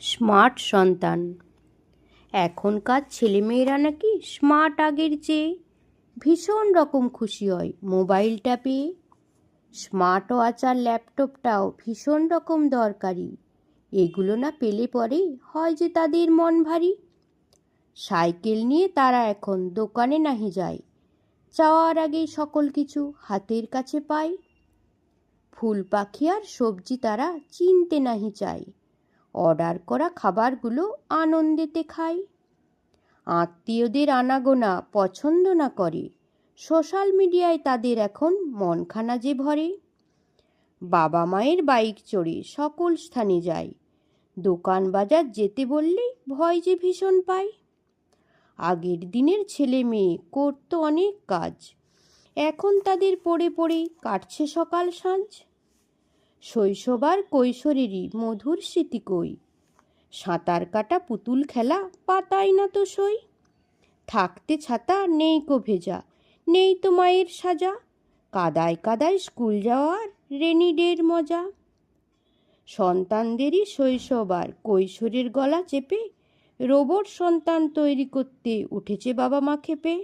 Smart সন্তান। এখনকার ছেলেমেয়েরা নাকি স্মার্ট আগের চেয়ে ভীষণ রকম খুশি হয় মোবাইলটা পেয়ে। স্মার্ট ওয়াচ আর ল্যাপটপটাও ভীষণ রকম দরকারি। এগুলো না পেলে পরে হয় যে তাদের মন ভারী। সাইকেল নিয়ে তারা এখন দোকানে নাহি যায়। যাওয়ার আগেই সকল কিছু হাতের কাছে পায়। ফুল পাখি আর সবজি তারা চিনতে নাহি চায়। অর্ডার করা খাবারগুলো আনন্দেতে খায় আত্মীয়দের আনাগোনা পছন্দ না করে, সোশ্যাল মিডিয়ায় তাদের এখন মনখানা যে ভরে। বাবা মায়ের বাইক চড়ে সকল স্থানে যায় দোকান বাজার যেতে বললেই ভয় যে ভীষণ পায় আগের দিনের ছেলে মেয়ে করতো অনেক কাজ, এখন তাদের পড়ে পড়েই কাটছে সকাল সাঁঝ শৈশব আর কৈশোরেরই মধুর স্মৃতি কই সাঁতার কাটা পুতুল খেলা পাতাই না তো সই। থাকতে ছাতা নেই কো ভেজা, নেই তো মায়ের সাজা। কাদায় কাদায় স্কুল যাওয়ার রেনি ডের মজা। সন্তানদেরই শৈশব আর কৈশোরের গলা চেপে রোবট সন্তান তৈরি করতে উঠেছে বাবা মা খেপে